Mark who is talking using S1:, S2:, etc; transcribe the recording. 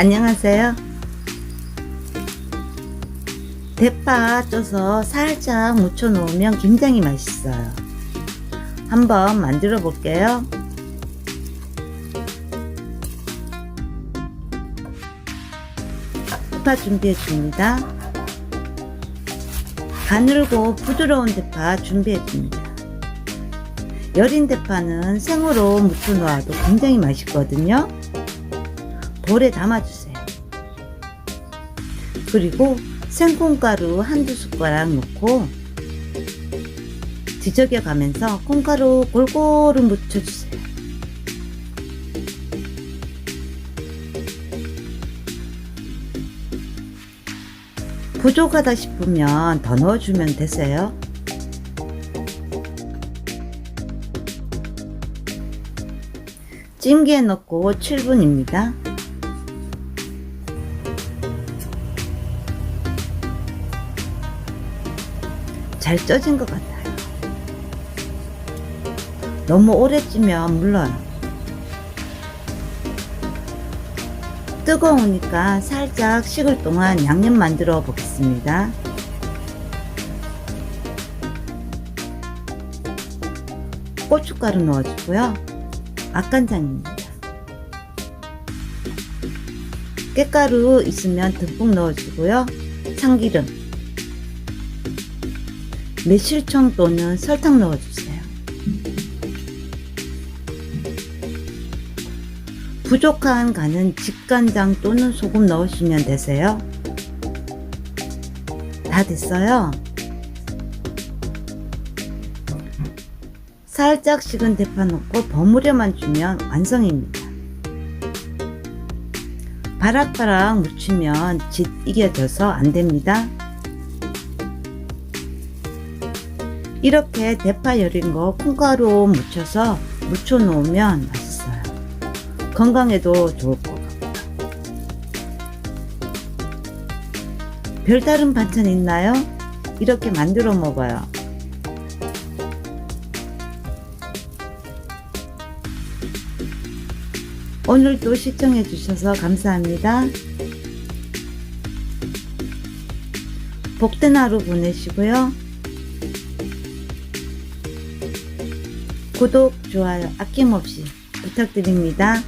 S1: 안녕하세요. 대파 쪄서 살짝 묻혀 놓으면 굉장히 맛있어요. 한번 만들어 볼게요. 대파 준비해 줍니다. 가늘고 부드러운 대파 준비해 줍니다. 여린 대파는 생으로 묻혀 놓아도 굉장히 맛있거든요. 볼에 담아주세요. 그리고 생콩가루 한두 숟가락 넣고 뒤적여 가면서 콩가루 골고루 묻혀주세요. 부족하다 싶으면 더 넣어주면 되세요. 찜기에 넣고 7분입니다. 잘 쪄진 것 같아요. 너무 오래 찌면 물러요. 뜨거우니까 살짝 식을 동안 양념 만들어 보겠습니다. 고춧가루 넣어주고요. 맛간장입니다. 깨가루 있으면 듬뿍 넣어주고요. 참기름, 매실청 또는 설탕 넣어주세요. 부족한 간은 직간장 또는 소금 넣으시면 되세요. 다 됐어요. 살짝 식은 대파 넣고 버무려만 주면 완성입니다. 바락바락 묻히면 짓 이겨져서 안 됩니다. 이렇게 대파 여린 거 콩가루 묻혀서 묻혀 놓으면 맛있어요. 건강에도 좋을 것 같고. 별다른 반찬 있나요? 이렇게 만들어 먹어요. 오늘도 시청해 주셔서 감사합니다. 복된 하루 보내시고요. 구독, 좋아요 아낌없이 부탁드립니다.